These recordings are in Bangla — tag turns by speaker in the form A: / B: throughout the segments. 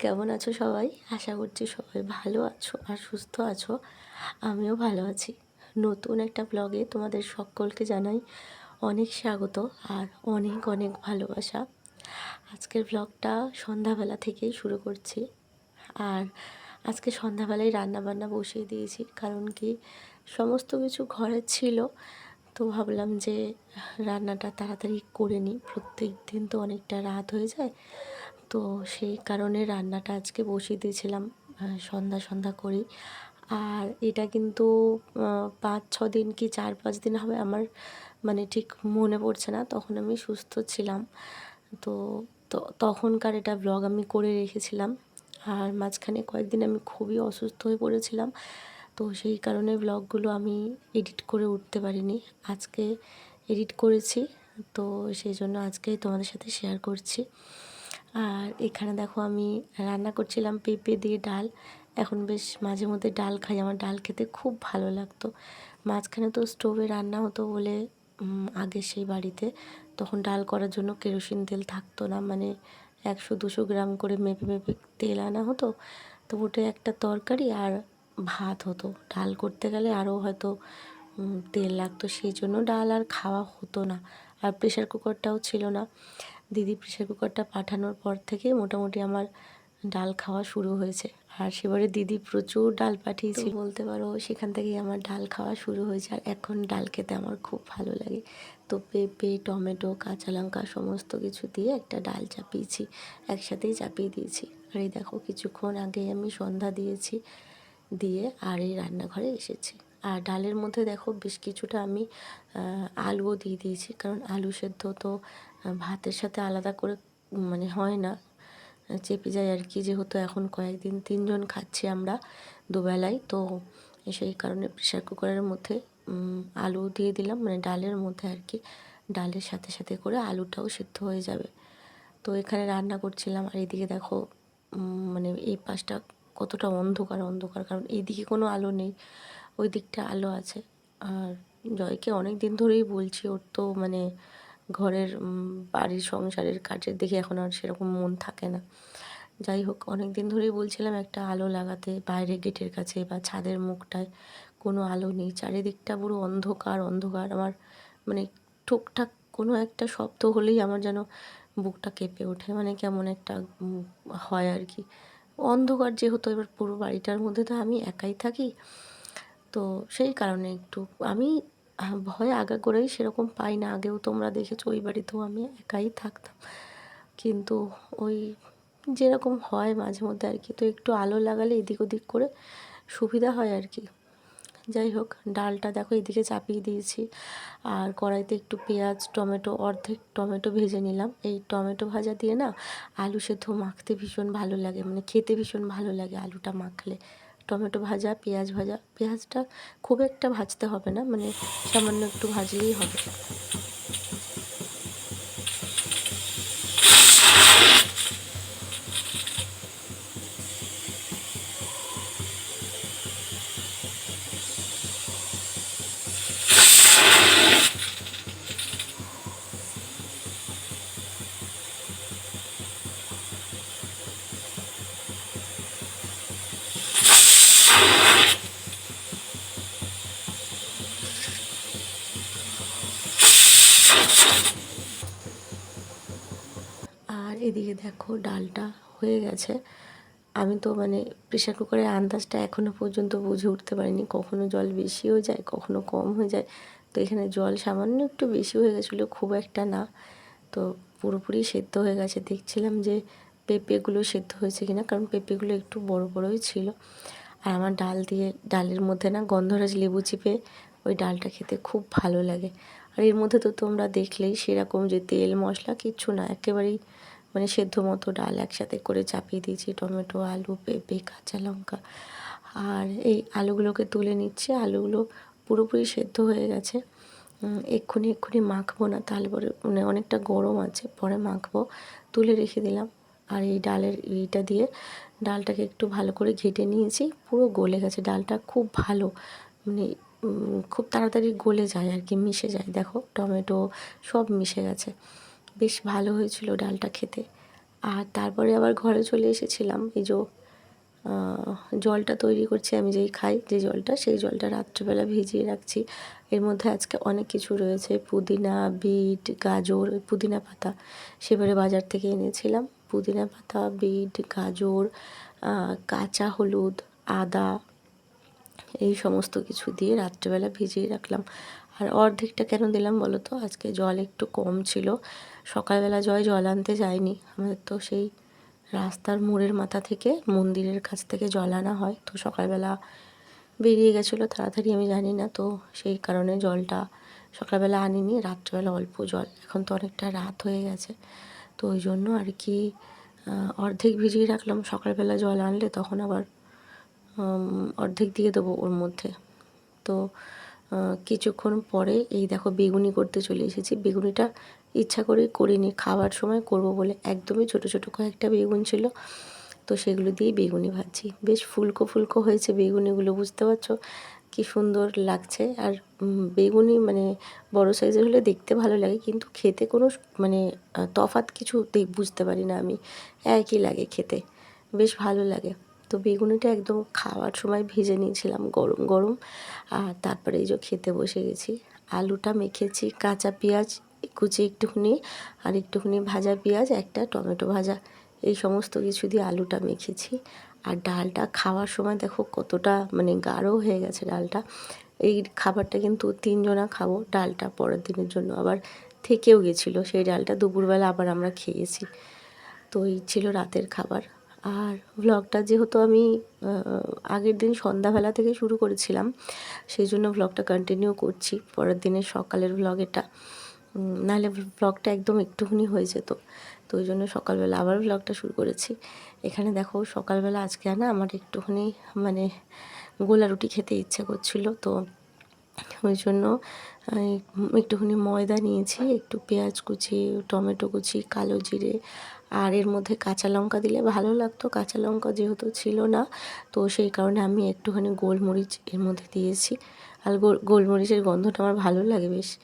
A: কেমন আছো সবাই? আশা করছি সবাই ভালো আছো আর সুস্থ আছো। আমিও ভালো আছি। নতুন একটা ব্লগে তোমাদের সকলকে জানাই অনেক স্বাগত আর অনেক অনেক ভালোবাসা। আজকের ব্লগটা সন্ধ্যাবেলা থেকেই শুরু করছি আর আজকে সন্ধ্যাবেলায় রান্না বান্না বসিয়ে দিয়েছি কারণ কি সমস্ত কিছু ঘরে ছিল, তো ভাবলাম যে রান্নাটা তাড়াতাড়ি করে নিই। প্রত্যেক দিন তো অনেকটা রাত হয়ে যায় তো সেই কারণে রান্নাটা আজকে বসিয়ে দিয়েছিলাম সন্ধ্যা সন্ধ্যা করেই। আর এটা কিন্তু পাঁচ, ছ দিন কি চার, পাঁচ দিন হবে আমার মানে ঠিক মনে পড়ছে না, তখন আমি সুস্থ ছিলাম। তো তখনকার এটা ব্লগ আমি করে রেখেছিলাম। আর মাঝখানে কয়েকদিন আমি খুবই অসুস্থ হয়ে পড়েছিলাম, তো সেই কারণে ব্লগগুলো আমি এডিট করে উঠতে পারিনি। আজকে এডিট করেছি, তো সেই জন্য আজকেই তোমাদের সাথে শেয়ার করছি। আর এখানে দেখো আমি রান্না করছিলাম পেঁপে দিয়ে ডাল। এখন বেশ মাঝে মধ্যে ডাল খাই, আমার ডাল খেতে খুব ভালো লাগতো। মাঝখানে তো স্টোভে রান্না হতো বলে আগে সেই বাড়িতে। তখন ডাল করার জন্য কেরোসিন তেল থাকতো না মানে একশো দুশো গ্রাম করে মেপে মেপে তেল আনা হতো। তো ওটা একটা তরকারি আর ভাত হতো। ডাল করতে গেলে আরও হয়তো তেল লাগতো, সেই জন্য ডাল আর খাওয়া হতো না। আর প্রেশার কুকারটাও ছিল না। দিদি প্রেশার কুকারটা পাঠানোর পর থেকে মোটামুটি আমার ডাল খাওয়া শুরু হয়েছে। আর সেবারে দিদি প্রচুর ডাল পাঠিয়েছে। বলতে পারো সেখান থেকেই আমার ডাল খাওয়া শুরু হয়েছে। আর এখন ডাল খেতে আমার খুব ভালো লাগে। তো পেঁপে টমেটো কাঁচা লঙ্কা সমস্ত কিছু দিয়ে একটা ডাল চাপিয়েছি। একসাথেই চাপিয়ে দিয়েছি। আর এই দেখো কিছুক্ষণ আগে আমি সন্ধ্যা দিয়েছি দিয়ে আর এই রান্নাঘরে এসেছি। আর ডালের মধ্যে দেখো বেশ কিছুটা আমি আলুও দিয়ে দিয়েছি। কারণ আলু সেদ্ধ তো ভাতের সাথে আলাদা করে মানে হয় না। চেপে যায় আর কি, যেহেতু এখন কয়েকদিন তিনজন খাচ্ছি আমরা দুবেলায় তো সেই কারণে প্রেশার কুকারের মধ্যে আলু দিয়ে দিলাম মানে ডালের মধ্যে আর কি। ডালের সাথে সাথে করে আলুটাও সিদ্ধ হয়ে যাবে। তো এখানে রান্না করছিলাম, আর এদিকে দেখো মানে এই পাশটা কতটা অন্ধকার অন্ধকার, কারণ এইদিকে কোনো আলো নেই, ওই দিকটা আলো আছে। আর জয়কে অনেক দিন ধরেই বলছি, ওর তো মানে ঘরের বাড়ির সংসারের কাজের দিকে এখন আর সেরকম মন থাকে না। যাই হোক অনেক দিন ধরেই বলছিলাম একটা আলো লাগাতে, বাইরে গেটের কাছে বা ছাদের মুখটায় কোনো আলো নেই। চারিদিকটা পুরো অন্ধকার অন্ধকার। আমার মানে টুকটাক কোনো একটা শব্দ হলেই আমার যেন বুকটা কেঁপে ওঠে। মানে কেমন একটা হয় আর কি। অন্ধকার যেহেতু, এবার পুরো বাড়িটার মধ্যে তো আমি একাই থাকি। তো সেই কারণে একটু আমি ভয় আগে করেই সেরকম পাই না। আগেও তোমরা দেখেছ, ওই বাড়িতেও আমি একাই থাকতাম। কিন্তু ওই যেরকম হয় মাঝে মধ্যে আর কি, তো একটু আলো লাগালে এদিক ওদিক করে সুবিধা হয় আর কি। যাই হোক, ডালটা দেখো এদিকে চাপিয়ে দিয়েছি। আর কড়াইতে একটু পেঁয়াজ, টমেটো, অর্ধেক টমেটো ভেজে নিলাম। এই টমেটো ভাজা দিয়ে না, আলু সেদ্ধ মাখতে ভীষণ ভালো লাগে। মানে খেতে ভীষণ ভালো লাগে আলুটা মাখলে। টমেটো ভাজা, পেঁয়াজ ভাজা, পেঁয়াজটা খুব একটা ভাজতে হবে না মানে সামান্য একটু ভাজলেই হবে। এদিকে দেখো ডালটা হয়ে গেছে। আমি তো মানে প্রেশার কুকারের আন্দাজটা এখনও পর্যন্ত বুঝে উঠতে পারিনি। কখনো জল বেশি হয়ে যায়, কখনো কম হয়ে যায়। তো এখানে জল সামান্য একটু বেশি হয়ে গেছিল, খুব একটা না। তো পুরোপুরি সেদ্ধ হয়ে গেছে। দেখছিলাম যে পেঁপেগুলো সেদ্ধ হয়েছে কিনা, কারণ পেঁপেগুলো একটু বড় বড়ই ছিল। আর আমার ডাল দিয়ে, ডালের মধ্যে না গন্ধরাজ লেবু চিপে ওই ডালটা খেতে খুব ভালো লাগে। আর এর মধ্যে তো তোমরা দেখলেই সেরকম যে তেল, মশলা কিচ্ছু না, একেবারেই মানে সেদ্ধ মতো ডাল একসাথে করে চাপিয়ে দিয়েছি, টমেটো, আলু, পেঁপে, কাঁচা লঙ্কা। আর এই আলুগুলোকে তুলে নিচ্ছে, আলুগুলো পুরোপুরি সেদ্ধ হয়ে গেছে। এক্ষুনি এক্ষুনি মাখবো না, তাহলে পরে মানে অনেকটা গরম আছে, পরে মাখবো। তুলে রেখে দিলাম, আর এই ডালের এইটা দিয়ে ডালটাকে একটু ভালো করে ঘেটে নিয়েছি, পুরো গলে গেছে, ডালটা খুব ভালো মানে খুব তাড়াতাড়ি গলে যায় আর কি, মিশে যায়। দেখো, টমেটো সব মিশে গেছে। বেশ ভালো হয়েছিল ডালটা খেতে। আর তারপরে আবার ঘরে চলে এসেছিলাম। এই যে জলটা তৈরি করছি, আমি যেই খাই যে জলটা, সেই জলটা রাত্রেবেলা ভিজিয়ে রাখছি। এর মধ্যে আজকে অনেক কিছু রয়েছে। পুদিনা, বিট, গাজর, পুদিনা পাতা। সেবারে বাজার থেকে এনেছিলাম। পুদিনা পাতা, বিট, গাজর কাঁচা হলুদ, আদা এই সমস্ত কিছু দিয়ে রাত্রেবেলা ভিজিয়ে রাখলাম। আর অর্ধেকটা কেন দিলাম বলো তো? আজকে জল একটু কম ছিল। সকালবেলা জয় জল আনতে যায়নি। আমাদের তো সেই রাস্তার মোড়ের মাথা থেকে মন্দিরের কাছ থেকে জল আনা হয়। তো সকালবেলা বেরিয়ে গেছিল তাড়াতাড়ি, আমি জানি না। তো সেই কারণে জলটা সকালবেলা আনিনি, রাত্রেবেলা অল্প জল। এখন তো অনেকটা রাত হয়ে গেছে। তো ওই জন্য আর কি অর্ধেক ভিজিয়ে রাখলাম। সকালবেলা জল আনলে তখন আবার অর্ধেক দিয়ে দেবো ওর মধ্যে। তো কিছুক্ষণ পরে এই দেখো বেগুনি করতে চলে এসেছি। বেগুনিটা ইচ্ছা করে করিনি খাওয়ার সময় করব বলে একদমই ছোট ছোট কয়েকটা বেগুন ছিল। তো সেগুলো দিয়ে বেগুনি ভাজছি। বেশ ফুলকো ফুলকো হয়েছে বেগুনিগুলো, বুঝতে পারছ? কি সুন্দর লাগছে। আর বেগুনি মানে বড় সাইজের হলে দেখতে ভালো লাগে, কিন্তু খেতে কোনো মানে তফাৎ কিছু বুঝতে পারি না আমি। একই লাগে খেতে। বেশ ভালো লাগে। তো বেগুনিটা একদম খাওয়ার সময় ভেজে নিয়েছিলাম গরম গরম। আর তারপরে এই যে খেতে বসে গেছি। আলুটা মেখেছি, কাঁচা পেঁয়াজ, কুচি একটুখানি আর একটুখানি ভাজা পেঁয়াজ, একটা টমেটো ভাজা। এই সমস্ত কিছু দিয়ে আলুটা মেখেছি। আর ডালটা খাওয়ার সময় দেখো কতটা মানে গাঢ় হয়ে গেছে ডালটা। এই খাবারটা কিন্তু তিনজনা খাব, ডালটা পরের দিনের জন্য। আবার থেকেও গেছিল, সেই ডালটা দুপুরবেলা আবার আমরা খেয়েছি। তো এই ছিল রাতের খাবার। আর ভ্লগটা যেহেতু আমি আগের দিন সন্ধ্যাবেলা থেকে শুরু করেছিলাম, সেই জন্য ভ্লগটা কন্টিনিউ করছি। পরের দিনের সকালের ভ্লগ এটা। নাহলে ব্লগটা একদম একটুখানি হয়ে যেত। তো ওই জন্য সকালবেলা আবার ভ্লগটা শুরু করেছি। এখানে দেখো, সকালবেলা আজকে না আমার একটুখানি মানে গোলা রুটি খেতে ইচ্ছে করছিল। তো ওই জন্য একটুখানি ময়দা নিয়েছি, একটু পেঁয়াজ কুচি, টমেটো কুচি, কালো জিরে আর এর মধ্যে কাঁচা লঙ্কা দিলে ভালো লাগতো। কাঁচা লঙ্কা যেহেতু ছিল না, তো সেই কারণে আমি একটুখানি গোলমরিচ এর মধ্যে দিয়েছি। আর গোল- গোলমরিচের গন্ধটা আমার ভালো লাগে বেশ।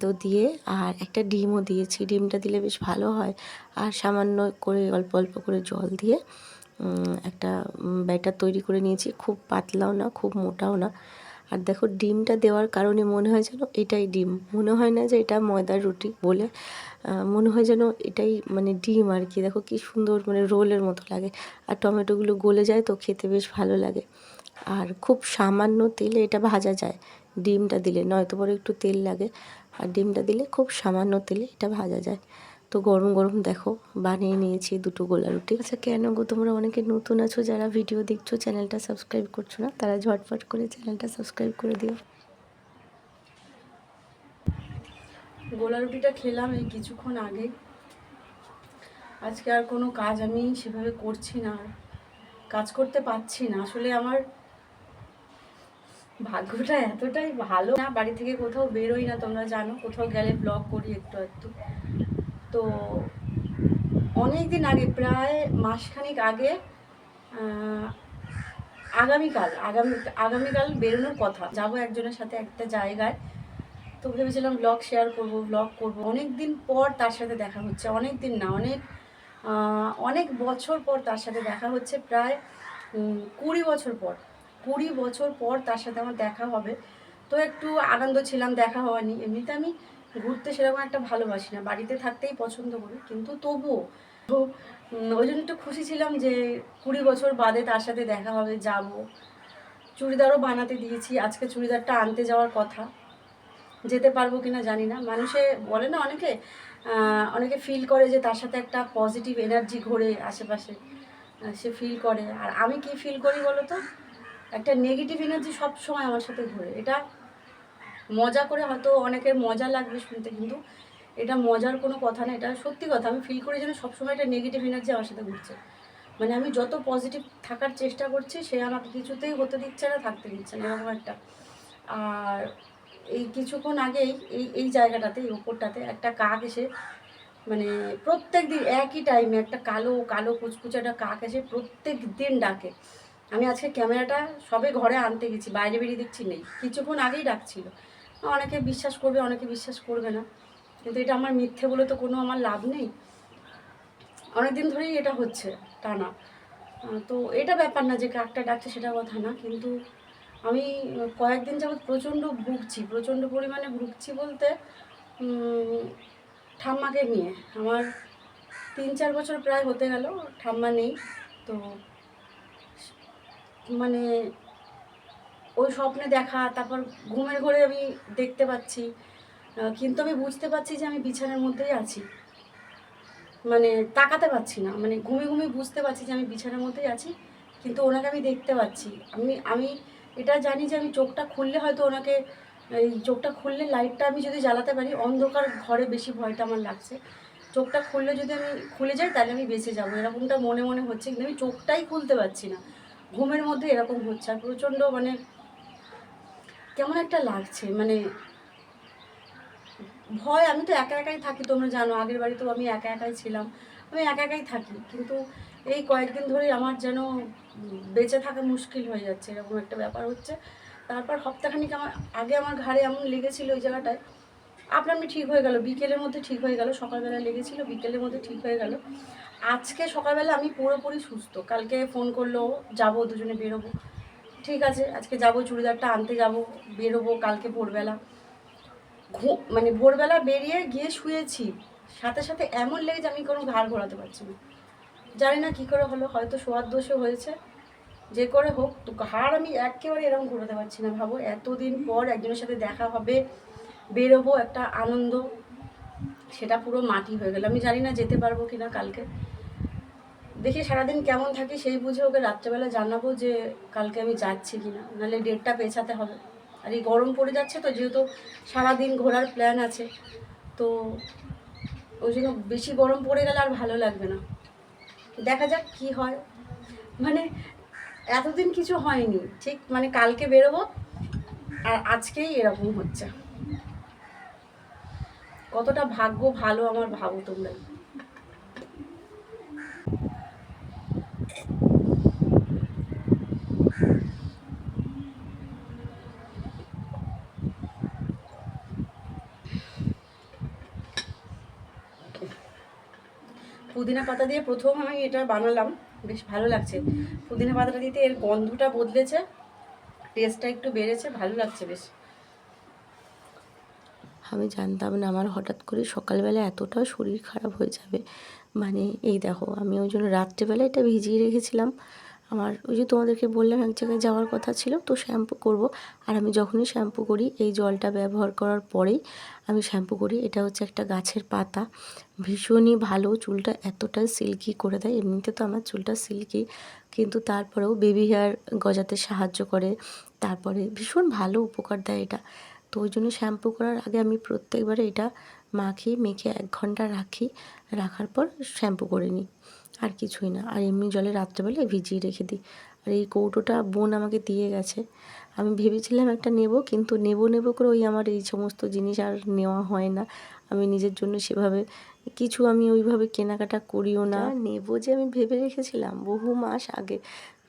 A: তো দিয়ে আর একটা ডিমও দিয়েছি। ডিমটা দিলে বেশ ভালো হয়। আর সামান্য করে অল্প অল্প করে জল দিয়ে একটা ব্যাটার তৈরি করে নিয়েছি। খুব পাতলাও না, খুব মোটাও না। আর দেখো ডিমটা দেওয়ার কারণে মনে হয় যেন এটাই ডিম। মনে হয় না যে এটা ময়দার রুটি বলে মনে হয় যেন এটাই মানে ডিম আর কি। দেখো কি সুন্দর মানে রোলের মতো লাগে। আর টমেটোগুলো গলে যায় তো খেতে বেশ ভালো লাগে। আর খুব সামান্য তেলে এটা ভাজা যায়, ডিমটা দিলে। নয়তো বড় একটু তেল লাগে। আর ডিমটা দিলে খুব সামান্য তেলে এটা ভাজা যায়। তো গরম গরম দেখো, বানিয়ে নিয়েছি দুটো গোলা রুটি। আচ্ছা কেন গো, তোমরা অনেকে নতুন আছো যারা ভিডিও দেখছ, চ্যানেলটা সাবস্ক্রাইব করছ না, তারা ঝটফট করে চ্যানেলটা সাবস্ক্রাইব করে দিও।
B: গোলা রুটিটা খেলাম এই কিছুক্ষণ আগে। আজকে আর কোনো কাজ আমি সেভাবে করছি না কাজ করতে পারছি না। আসলে আমার ভাগ্যটা এতটাই ভালো না, বাড়ি থেকে কোথাও বেরোই না, তোমরা জানো, কোথাও গেলে ব্লগ করি একটু একটু তো অনেক দিন আগে, প্রায় মাসখানেক আগে আগামীকাল, আগামী, আগামীকাল বেরোনোর কথা। যাব একজনের সাথে একটা জায়গায়। তো ভেবেছিলাম ব্লগ শেয়ার করব ব্লগ করব। অনেক দিন পর তার সাথে দেখা হচ্ছে অনেক দিন না, অনেক অনেক বছর পর তার সাথে দেখা হচ্ছে, প্রায় কুড়ি বছর পর। কুড়ি বছর পর তার সাথে আমার দেখা হবে। তো একটু আনন্দ ছিলাম, দেখা হওয়ানি এমনিতে আমি ঘুরতে সেরকম একটা ভালোবাসি না। বাড়িতে থাকতেই পছন্দ করি, কিন্তু তবুও তো ওই জন্য একটু খুশি ছিলাম যে কুড়ি বছর বাদে তার সাথে দেখা হবে, যাব। চুড়িদারও বানাতে দিয়েছি, আজকে চুড়িদারটা আনতে যাওয়ার কথা। যেতে পারব কিনা জানি না। মানুষে বলে না অনেকে অনেকে ফিল করে যে তার সাথে একটা পজিটিভ এনার্জি ঘোরে আশেপাশে। সে ফিল করে। আর আমি কি ফিল করি বলো তো একটা নেগেটিভ এনার্জি সব সময় আমার সাথে ঘোরে। এটা মজা করে হয়তো অনেকের মজা লাগবে শুনতে, কিন্তু এটা মজার কোনো কথা না, এটা সত্যি কথা। আমি ফিল করি যেন সবসময় এটা নেগেটিভ এনার্জি আমার সাথে ঘুরছে। মানে আমি যত পজিটিভ থাকার চেষ্টা করছি, সে আমাকে কিছুতেই হতে দিচ্ছে না, থাকতে দিচ্ছে না, এরকম একটা। আর এই কিছুক্ষণ আগেই, এই এই জায়গাটাতে, এই ওপরটাতে একটা কাক এসে মানে প্রত্যেক দিন একই টাইমে একটা কালো কালো কুচকুচে একটা কাক এসে প্রত্যেক দিন ডাকে। আমি আজকে ক্যামেরাটা সবে ঘরে আনতে গেছি, বাইরে বেরিয়ে দেখছি নেই। কিছুক্ষণ আগেই ডাকছিল। অনেকে বিশ্বাস করবে, অনেকে বিশ্বাস করবে না। কিন্তু এটা আমার মিথ্যে বলে তো কোনো আমার লাভ নেই। অনেক দিন ধরেই এটা হচ্ছে টানা। তো এটা ব্যাপার না যে কাকটা ডাকছে সেটা কথা না, কিন্তু আমি কয়েকদিন যাবৎ প্রচণ্ড ভুগছি, প্রচণ্ড পরিমাণে ভুগছি বলতে ঠাম্মাকে নিয়ে। আমার তিন চার বছর প্রায় হতে গেল, ঠাম্মা নেই। তো মানে ওই স্বপ্নে দেখা, তারপর ঘুমের ঘরে আমি দেখতে পাচ্ছি। কিন্তু আমি বুঝতে পারছি যে আমি বিছানার মধ্যেই আছি। মানে তাকাতে পারছি না মানে ঘুমে ঘুমে বুঝতে পারছি যে আমি বিছানার মধ্যেই আছি, কিন্তু ওনাকে আমি দেখতে পাচ্ছি। আমি আমি এটা জানি যে আমি চোখটা খুললে হয়তো ওনাকে, এই চোখটা খুললে লাইটটা আমি যদি জ্বালাতে পারি, অন্ধকার ঘরে বেশি ভয়টা আমার লাগছে। চোখটা খুললে যদি আমি খুলে যাই, তাহলে আমি বেঁচে যাব। এরকমটা মনে মনে হচ্ছে, কিন্তু আমি চোখটাই খুলতে পারছি না। ঘুমের মধ্যে এরকম হচ্ছে, আর প্রচণ্ড মানে কেমন একটা লাগছে? মানে ভয়, আমি তো একা একাই থাকি, তোমরা জানো। আগের বাড়ি তো আমি একা একাই ছিলাম। আমি একা একাই থাকি, কিন্তু এই কয়েকদিন ধরে আমার যেন বেঁচে থাকা মুশকিল হয়ে যাচ্ছে, এরকম একটা ব্যাপার হচ্ছে। তারপর সপ্তাহখানিক আমার, আগে আমার ঘাড়ে এমন লেগেছিল ওই জায়গাটায়। আপনার আমি ঠিক হয়ে গেল? বিকেলের মধ্যে ঠিক হয়ে গেল? সকালবেলা লেগেছিল? বিকেলের মধ্যে ঠিক হয়ে গেল? আজকে সকালবেলা আমি পুরোপুরি সুস্থ। কালকে ফোন করল, যাব, দুজনে বেরোবো। ঠিক আছে, আজকে যাব, চুড়িদারটা আনতে যাব, বেরোবো কালকে ভোরবেলা। ঘু মানে ভোরবেলা বেরিয়ে গিয়ে শুয়েছি, সাথে সাথে এমন লেগেছে আমি কোনো ঘাড় ঘোরাতে পারছি না। জানি না কী করে হলো, হয়তো শোয়ার দোষে হয়েছে, যে করে হোক, তো ঘাড় আমি একেবারে এরকম ঘোরাতে পারছি না, ভাবো। এতদিন পর একজনের সাথে দেখা হবে, বেরোবো, একটা আনন্দ, সেটা পুরো মাটি হয়ে গেল। আমি জানি না যেতে পারব কি না কালকে। দেখি সারাদিন কেমন থাকি সেই বুঝে ওকে রাত্রেবেলা জানাব যে কালকে আমি যাচ্ছি কি না নাহলে ডেটটা পেছাতে হবে। আর এই গরম পড়ে যাচ্ছে তো, যেহেতু সারাদিন ঘোরার প্ল্যান আছে, তো ওই জন্য বেশি গরম পড়ে গেলে আর ভালো লাগবে না। দেখা যাক কি হয়। মানে এতদিন কিছু হয়নি, ঠিক? মানে কালকে বেরোবো, আর আজকেই এরকম হচ্ছে। কতটা ভাগ্য ভালো আমার ভাবো তোমরা। পুদিনা পাতা দিয়ে প্রথম আমি এটা বানালাম। বেশ ভালো লাগছে। পুদিনা পাতাটা দিতে এর গন্ধটা বদলেছে টেস্টটা একটু বেড়েছে, ভালো লাগছে বেশ।
A: আমি জানতাম না, আমার হঠাৎ করে সকালবেলা এতটা শরীর খারাপ হয়ে যাবে। মানে এই দেখো, আমি ওই জন্য রাত্রেবেলা এটা ভিজিয়ে রেখেছিলাম। আমার ওই যে তোমাদেরকে বললাম, এক জায়গায় যাওয়ার কথা ছিল, তো শ্যাম্পু করব। আর আমি যখনই শ্যাম্পু করি, এই জলটা ব্যবহার করার পরেই আমি শ্যাম্পু করি। এটা হচ্ছে একটা গাছের পাতা। ভীষণই ভালো, চুলটা এতটা সিল্কি করে দেয়। এমনিতে তো আমার চুলটা সিল্কি কিন্তু তারপরেও বেবি হেয়ার গজাতে সাহায্য করে। তারপরে ভীষণ ভালো উপকার দেয় এটা। তো ওই জন্য শ্যাম্পু করার আগে আমি প্রত্যেকবারে এটা মাখি মেখে এক ঘণ্টা রাখি। রাখার পর শ্যাম্পু করে নিই। আর কিছুই না। আর এমনি জলে রাত্রেবেলায় ভিজিয়ে রেখে দিই। আর এই কৌটোটা বোন আমাকে দিয়ে গেছে। আমি ভেবেছিলাম একটা নেব, কিন্তু নেব নেব করে ওই আমার এই সমস্ত জিনিস আর নেওয়া হয় না। আমি নিজের জন্য সেভাবে কিছু আমি ওইভাবে কেনাকাটা করিও না। নেব যে আমি ভেবে রেখেছিলাম, বহু মাস আগে।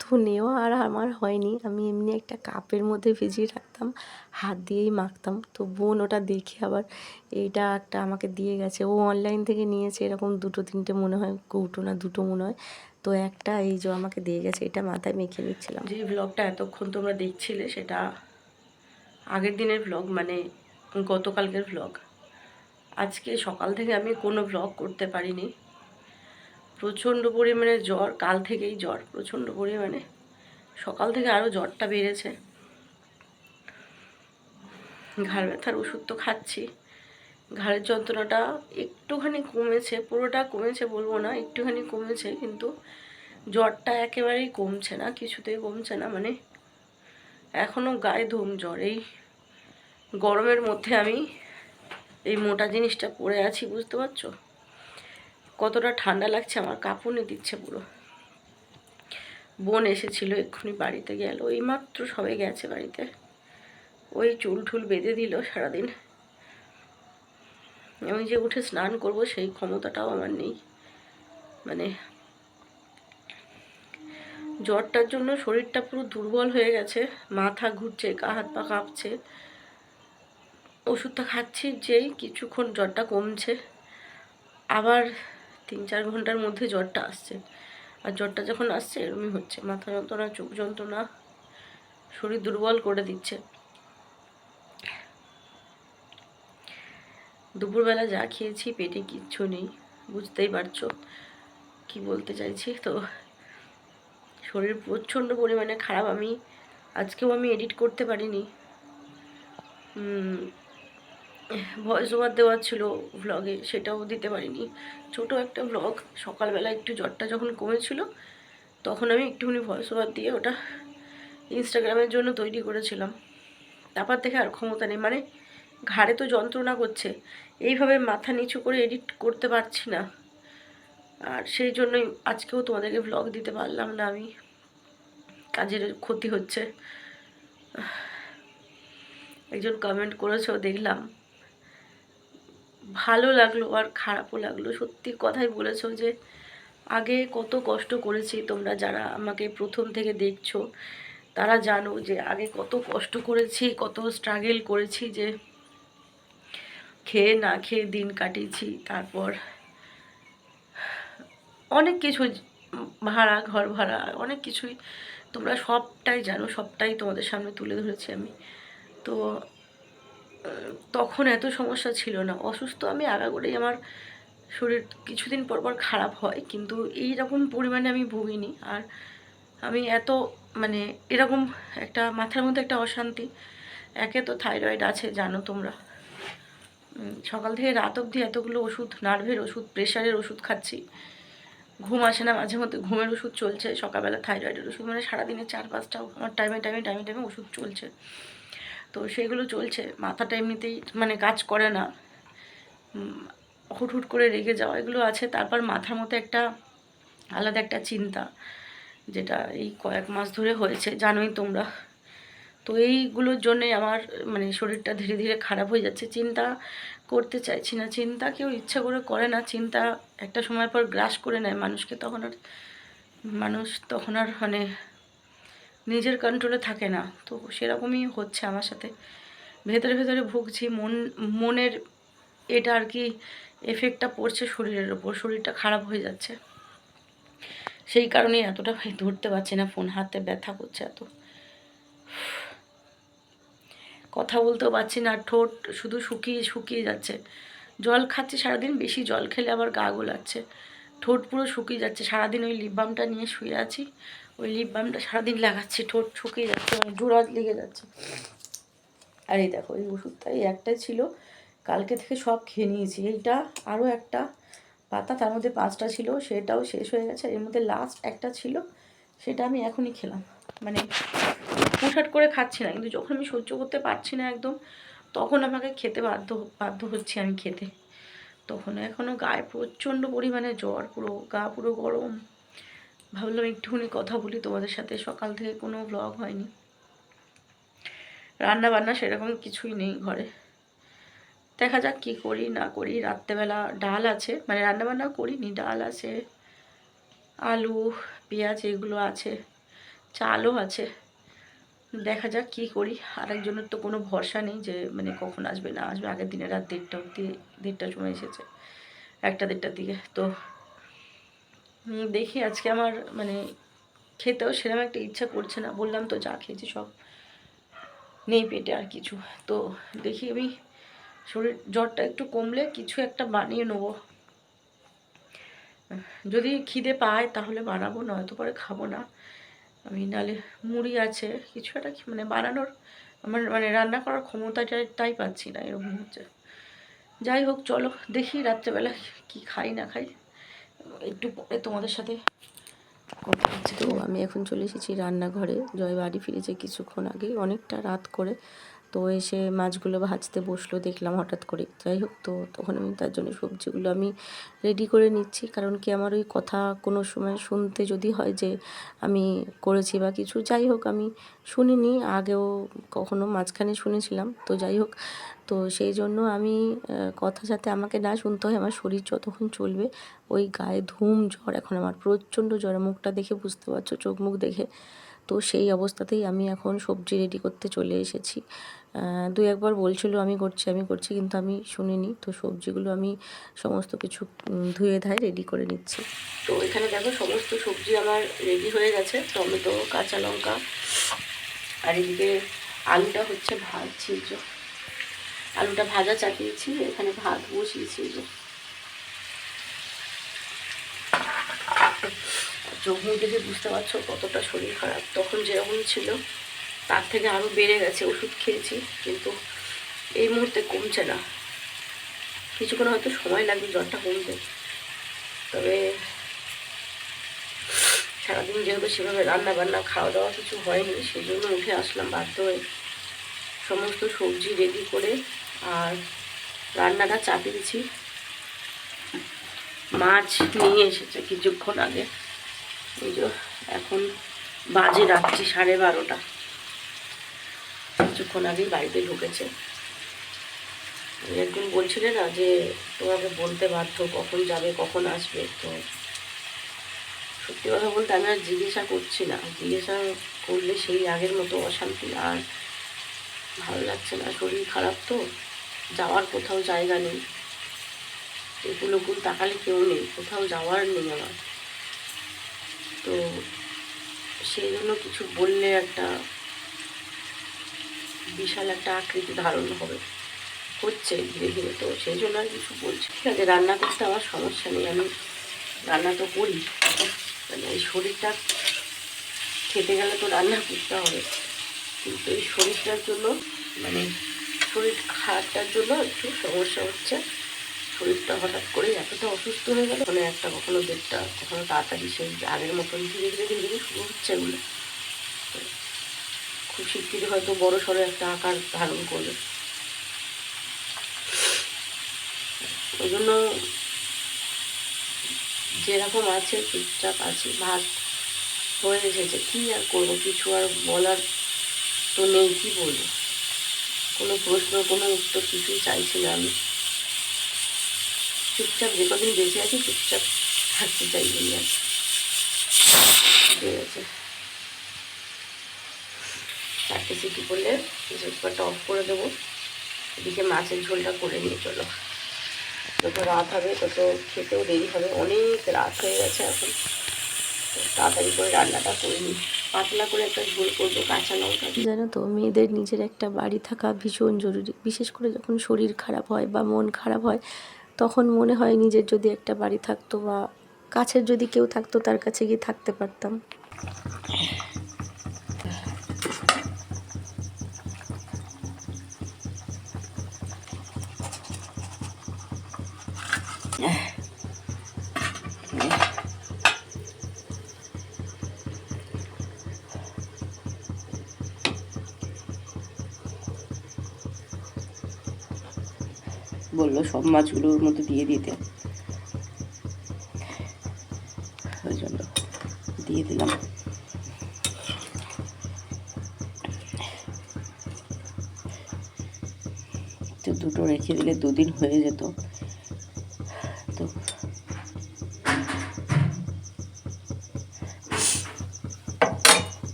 A: তো নেওয়া আর আমার হয়নি। আমি এমনি একটা কাপের মধ্যে ভিজিয়ে রাখতাম, হাত দিয়েই মাখতাম। তো বোন ওটা দেখে আবার এইটা একটা আমাকে দিয়ে গেছে। ও অনলাইন থেকে নিয়েছে, এরকম দুটো তিনটে মনে হয়, কৌটো না দুটো মনে হয়। তো একটা এই যে আমাকে দিয়ে গেছে, এটা মাথায় মেখে নিচ্ছিলাম।
B: যে ব্লগটা এতক্ষণ তোমরা দেখছিলে, সেটা আগের দিনের ব্লগ মানে গতকালকের ব্লগ আজকে সকাল থেকে আমি কোনো ব্লগ করতে পারিনি। প্রচণ্ড পরিমাণে জ্বর, কাল থেকেই জ্বর, প্রচণ্ড পরিমাণে। সকাল থেকে আরও জ্বরটা বেড়েছে। ঘাড় ব্যথার ওষুধ তো খাচ্ছি। ঘাড়ের যন্ত্রণাটা একটুখানি কমেছে, পুরোটা কমেছে বলব না, একটুখানি কমেছে, কিন্তু জ্বরটা একেবারেই কমছে না, কিছুতেই কমছে না। মানে এখনও গায়ে ধুম জ্বর। এই গরমের মধ্যে আমি এই মোটা জিনিসটা পরে আছি, বুঝতে পারছ? কতটা ঠান্ডা লাগছে আমার কাঁপুনি দিচ্ছে পুরো। বোন এসেছিল এক্ষুনি বাড়িতে গেল এই মাত্র সবে গেছে বাড়িতে। ওই চুল ঠুল বেঁধে দিল সারাদিন। আমি যে উঠে স্নান করব সেই ক্ষমতাটাও আমার নেই। মানে জ্বরটার জন্য শরীরটা পুরো দুর্বল হয়ে গেছে, মাথা ঘুরছে, গা হাত পা কাঁপছে। ওষুধটা খাচ্ছি যেই কিছুক্ষণ জ্বরটা কমছে। আবার
C: তিন চার ঘণ্টার মধ্যে জ্বরটা আসছে। আর জ্বরটা যখন আসছে, এরমই হচ্ছে। মাথা যন্ত্রণা, চোখ যন্ত্রণা, শরীর দুর্বল করে দিচ্ছে। দুপুরবেলা যা খেয়েছি, পেটে কিচ্ছু নেই। বুঝতেই পারছ কি বলতে চাইছি তো? শরীর প্রচণ্ড পরিমাণে খারাপ। আমি, আজকেও আমি এডিট করতে পারিনি। ভয়েস ওভার দেওয়া ছিল ভ্লগে সেটাও দিতে পারিনি। ছোট একটা ভ্লগ সকালবেলা একটু জ্বরটা যখন কমেছিল, তখন আমি একটুখানি ভয়েস ওভার দিয়ে ওটা ইনস্টাগ্রামের জন্য তৈরি করেছিলাম। তারপর থেকে আর ক্ষমতা নেই মানে ঘাড়ে তো যন্ত্রণা করছে, এইভাবে মাথা নিচু করে এডিট করতে পারছি না। আর সেই জন্যই আজকেও তোমাদেরকে ভ্লগ দিতে পারলাম না আমি। কাজের ক্ষতি হচ্ছে। একজন কমেন্ট করেছ দেখলাম। ভালো লাগল আর খারাপও লাগল। সত্যি কথাই বলেছ যে, আগে কত কষ্ট করেছি তোমরা যারা আমাকে প্রথম থেকে দেখছ, তারা জানো যে আগে কত কষ্ট করেছি, কত স্ট্রাগল করেছি যে, খেয়ে না খেয়ে দিন কাটিয়েছি, তারপর অনেক কিছু ভাড়া, ঘর ভাড়া, অনেক কিছুই তোমরা সবটাই জানো, সবটাই তোমাদের সামনে তুলে ধরেছি আমি। তো তখন এত সমস্যা ছিল না। অসুস্থ আমি আগাগোড়াই আমার শরীর কিছুদিন পর পর খারাপ হয়, কিন্তু এই রকম পরিমাণে আমি ভুগিনি। আর আমি এত মানে এরকম একটা মাথার মধ্যে একটা অশান্তি, একে তো থাইরয়েড আছে, জানো তোমরা। সকাল থেকে রাত অবধি এতগুলো ওষুধ, নার্ভের ওষুধ, প্রেশারের ওষুধ খাচ্ছি। ঘুম আসে না, মাঝে মধ্যে ঘুমের ওষুধ চলছে, সকালবেলা থাইরয়েডের ওষুধ মানে সারাদিনে চার পাঁচটা আমার টাইমে টাইমে টাইমে টাইমে ওষুধ চলছে। তো সেগুলো চলছে। মাথাটা এমনিতেই মানে কাজ করে না। হুট হুট করে রেগে যাওয়া, এগুলো আছে। তারপর মাথার মতো একটা আলাদা একটা চিন্তা, যেটা এই কয়েক মাস ধরে হয়েছে, জানোই তোমরা। তো এইগুলোর জন্যে আমার মানে শরীরটা ধীরে ধীরে খারাপ হয়ে যাচ্ছে। চিন্তা করতে চাইছি না। চিন্তা কেউ ইচ্ছা করে করে না। চিন্তা একটা সময় পর গ্রাস করে নেয় মানুষকে। তখন আর, মানুষ তখন আর মানে নিজের কন্ট্রোলে থাকে না। তো সেরকমই হচ্ছে আমার সাথে। ভেতরে ভেতরে ভুগছি, মন, মনের এটা আর কি এফেক্টটা পড়ছে শরীরের ওপর, শরীরটা খারাপ হয়ে যাচ্ছে। সেই কারণেই এতটা ভাই ধরতে পারছি না, ফোন, হাতে ব্যথা করছে এত। কথা বলতেও পারছি না, ঠোঁট শুধু শুকিয়ে শুকিয়ে যাচ্ছে। জল খাচ্ছি সারাদিন, বেশি জল খেলে আবার গা গোলাচ্ছে। ঠোঁট পুরো শুকিয়ে যাচ্ছে, সারাদিন ওই লিপ বামটা নিয়ে শুয়ে আছি। ওই লিপ বামটা সারাদিন লাগাচ্ছি, ঠোঁট শুকিয়ে যাচ্ছে মানে জোড়া লেগে যাচ্ছে। আর এই দেখো, এই ওষুধটা এই একটাই ছিল। কালকে থেকে সব খেয়ে নিয়েছি। এইটা আরও একটা পাতা, তার মধ্যে পাঁচটা ছিল, সেটাও শেষ হয়ে গেছে। এর মধ্যে লাস্ট একটা ছিল, সেটা আমি এখনই খেলাম। মানে হুটহাট করে খাচ্ছি না, কিন্তু যখন আমি সহ্য করতে পারছি না একদম, তখন আমাকে খেতে বাধ্য বাধ্য হচ্ছি আমি খেতে। তখন এখনও গায়ে প্রচণ্ড পরিমাণে জ্বর, পুরো গা পুরো গরম। ভাবলাম একটুখানি কথা বলি, তোমাদের সাথে সকাল থেকে কোনো ব্লগ হয়নি। রান্না বান্না সেরকম কিছুই নেই ঘরে। দেখা যাক কি করি, না করি। রাত্রেবেলা ডাল আছে মানে রান্না বান্না করিনি, ডাল আছে, আলু, পেঁয়াজ এগুলো আছে, চালও আছে। দেখা যাক কি করি। আরেকজনের তো কোনো ভরসা নেই যে মানে কখন আসবে, না আসবে। আগের দিনে রাত দেড়টা অব্দি দেড়টার সময় এসেছে। একটা দেড়টার দিকে। তো দেখি আজকে আমার মানে খেতেও সেরকম একটা ইচ্ছা করছে না। বললাম তো যা খেয়েছি সব নেই পেটে আর কিছু। তো দেখি আমি শরীর, জ্বরটা একটু কমলে কিছু একটা বানিয়ে নেব। যদি খিদে পায় তাহলে বানাবো, নয়তো পরে খাব না। আমি নালে মুড়ি আছে, কিছু একটা মানে বানানোর আমার মানে রান্না করার ক্ষমতাটাই পাচ্ছি না, এরকম হচ্ছে। যাই হোক, চলো দেখি রাত্রেবেলা কি খাই না খাই। একটু পরে তোমাদের সাথে কথা হচ্ছে। তো আমি এখন চলে এসেছি রান্নাঘরে। জয় বাড়ি ফিরেছে কিছুক্ষণ আগে অনেকটা রাত করে তো এসে মাছগুলো ভাজতে বসল, দেখলাম হঠাৎ করে। যাই হোক, তো তখন আমি তার জন্য সবজিগুলো আমি রেডি করে নিচ্ছি। কারণ কি আমার ওই কথা কোনো সময় শুনতে যদি হয় যে আমি করেছি বা কিছু, যাই হোক, আমি শুনিনি। আগেও কখনো মাঝখানে শুনেছিলাম। তো যাই হোক, তো সেই জন্য আমি কথা যাতে আমাকে না শুনতে হয়, আমার শরীর যতক্ষণ চলবে, ওই গায়ে ধুম, জ্বর, এখন আমার প্রচণ্ড জ্বর, মুখটা দেখে বুঝতে পারছ, চোখ মুখ দেখে। তো সেই অবস্থাতেই আমি এখন সবজি রেডি করতে চলে এসেছি। দুই একবার বলছিল আমি করছি আমি করছি কিন্তু আমি শুনিনি। তো সবজিগুলো আমি সমস্ত কিছু ধুয়ে ধায় রেডি করে নিচ্ছি। তো এখানে দেখো সমস্ত সবজি আমার রেডি হয়ে গেছে। টমেটো, কাঁচা লঙ্কা আর এদিকে আলুটা হচ্ছে ভাজছি। আলুটা ভাজা চাপিয়েছি, এখানে ভাত বসিয়েছি। এই যে। চোখ মুখ দেখে বুঝতে পারছ কতটা শরীর খারাপ, তখন যেরকম ছিল, তার থেকে আরও বেড়ে গেছে, ওষুধ খেয়েছি, কিন্তু এই মুহূর্তে কমছে না। কিছুক্ষণ হয়তো সময় লাগবে, জ্বরটা কমতে তবে সারাদিন যেহেতু সেভাবে রান্না বান্না খাওয়া দাওয়া কিছু হয়নি সেই জন্য উঠে আসলাম বাধ্য হয়ে। সমস্ত সবজি রেডি করে আর রান্নাটা চাপিয়েছি। মাছ নিয়ে এসেছে কিছুক্ষণ আগে। এই যে, এখন বাজে রাত্রি, সাড়ে বারোটা। কিছুক্ষণ আগেই বাড়িতে ঢুকেছে। একদিন বলছিলে না যে, তোমাকে বলতে বাধ্য, কখন যাবে, কখন আসবে? তো সত্যি কথা বলতে আমি আর জিজ্ঞাসা করছি না। জিজ্ঞাসা করলে সেই আগের মতো অশান্তি আর ভালো লাগছে না। শরীর খারাপ তো, যাওয়ার কোথাও জায়গা নেই। এগুলো কুল তাকালে কেউ নেই, কোথাও যাওয়ার নেই আমার। তো সেই জন্য কিছু বললে একটা বিশাল একটা আকৃতি ধারণ হবে। হচ্ছে ধীরে ধীরে তো সেই জন্য আর কিছু বলছি ঠিক আছে, রান্না করতে আমার সমস্যা নেই, আমি রান্না তো করি। মানে এই শরীরটা খেতে গেলে তো রান্না করতে হবে। কিন্তু এই শরীরটার জন্য মানে শরীর খারাপটার জন্য একটু সমস্যা হচ্ছে। শরীরটা হঠাৎ করে এতটা অসুস্থ হয়ে গেল মানে একটা কখনো দেড়টা কখনো তাড়াতাড়ি সেই আগের মতন ধীরে ধীরে ধীরে ধীরে শুরু হচ্ছে এগুলো খুব শিগগিরই হয়তো বড় সড়ো একটা আকার ধারণ করবে। ওই জন্য যেরকম আছে, চুপচাপ আছি, ভাত হয়ে এসেছে। কী আর করব? কিছু আর বলার তো নেই, কী বলব? কোনো প্রশ্ন, কোনো উত্তর কিছুই চাইছি না আমি। চুপচাপ, যে কদিন বেঁচে আছি, চুপচাপ থাকতে চাই এই আর। ঠিক চারটে সিটি করলে কুকারটা অফ করে দেবো। এদিকে মাছের ঝোলটা করে নিয়ে চলো। যত রাত হবে, তত খেতেও দেরি হবে। অনেক রাত হয়ে গেছে এখন। তাড়াতাড়ি করে রান্নাটা করে নিই। পাতলা করে একটা ঝোল করব, কাঁচা লঙ্কা জানো তো, মেয়েদের নিজের একটা বাড়ি থাকা ভীষণ জরুরি। বিশেষ করে যখন শরীর খারাপ হয় বা মন খারাপ হয় তখন মনে হয় নিজের যদি একটা বাড়ি থাকতো বা কাছের যদি কেউ থাকতো, তার কাছে গিয়ে থাকতে পারতাম। বলল, সব মাছগুলোর মধ্যে দিয়ে দিতে। ওই জন্য দিয়ে দিলাম। তো দুটো রেখে দিলে দুদিন হয়ে যেত।